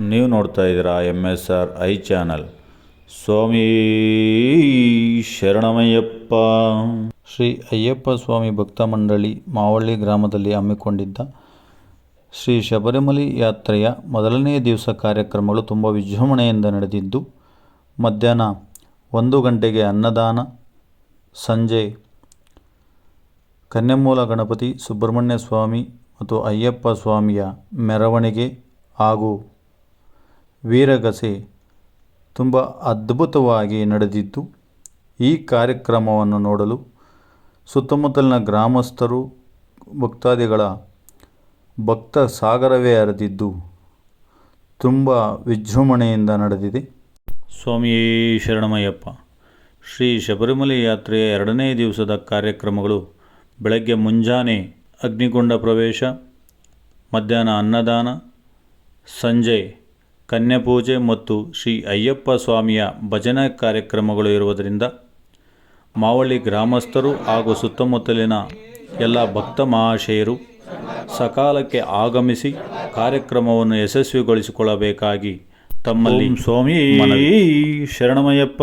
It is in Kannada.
ನೀವು ನೋಡ್ತಾ ಇದ್ದೀರಾ M S R I channel. Swami ಶರಣಮಯ್ಯಪ್ಪ. ಶ್ರೀ ಅಯ್ಯಪ್ಪ ಸ್ವಾಮಿ ಭಕ್ತ ಮಂಡಳಿ ಮಾವಳ್ಳಿ ಗ್ರಾಮದಲ್ಲಿ ಹಮ್ಮಿಕೊಂಡಿದ್ದ ಶ್ರೀ ಶಬರಿಮಲೆ ಯಾತ್ರೆಯ ಮೊದಲನೇ ದಿವಸ ಕಾರ್ಯಕ್ರಮಗಳು ತುಂಬ ವಿಜೃಂಭಣೆಯಿಂದ ನಡೆದಿದ್ದು, ಮಧ್ಯಾಹ್ನ ಒಂದು ಗಂಟೆಗೆ ಅನ್ನದಾನ, ಸಂಜೆ ಕನ್ಯಮೂಲ ಗಣಪತಿ ಸುಬ್ರಹ್ಮಣ್ಯ ಸ್ವಾಮಿ ಮತ್ತು ಅಯ್ಯಪ್ಪ ಸ್ವಾಮಿಯ ಮೆರವಣಿಗೆ ಹಾಗೂ ವೀರಗಸೆ ತುಂಬ ಅದ್ಭುತವಾಗಿ ನಡೆದಿದ್ದು ಈ ಕಾರ್ಯಕ್ರಮವನ್ನು ನೋಡಲು ಸುತ್ತಮುತ್ತಲಿನ ಗ್ರಾಮಸ್ಥರು, ಭಕ್ತಾದಿಗಳ ಭಕ್ತ ಸಾಗರವೇ ಅರೆದಿದ್ದು ತುಂಬ ವಿಜೃಂಭಣೆಯಿಂದ ನಡೆದಿದೆ. ಸ್ವಾಮಿ ಶರಣಮಯ್ಯಪ್ಪ, ಶ್ರೀ ಶಬರಿಮಲೆ ಯಾತ್ರೆಯ ಎರಡನೇ ದಿವಸದ ಕಾರ್ಯಕ್ರಮಗಳು ಬೆಳಗ್ಗೆ ಮುಂಜಾನೆ ಅಗ್ನಿಕೊಂಡ ಪ್ರವೇಶ, ಮಧ್ಯಾಹ್ನ ಅನ್ನದಾನ, ಸಂಜೆ ಕನ್ಯಾಪೂಜೆ ಮತ್ತು ಶ್ರೀ ಅಯ್ಯಪ್ಪ ಸ್ವಾಮಿಯ ಭಜನಾ ಕಾರ್ಯಕ್ರಮಗಳು ಇರುವುದರಿಂದ ಮಾವಳ್ಳಿ ಗ್ರಾಮಸ್ಥರು ಹಾಗೂ ಸುತ್ತಮುತ್ತಲಿನ ಎಲ್ಲ ಭಕ್ತ ಮಹಾಶಯರು ಸಕಾಲಕ್ಕೆ ಆಗಮಿಸಿ ಕಾರ್ಯಕ್ರಮವನ್ನು ಯಶಸ್ವಿಗೊಳಿಸಿಕೊಳ್ಳಬೇಕಾಗಿ ತಮ್ಮಲ್ಲಿ ಸ್ವಾಮಿ ಶರಣಮಯ್ಯಪ್ಪ.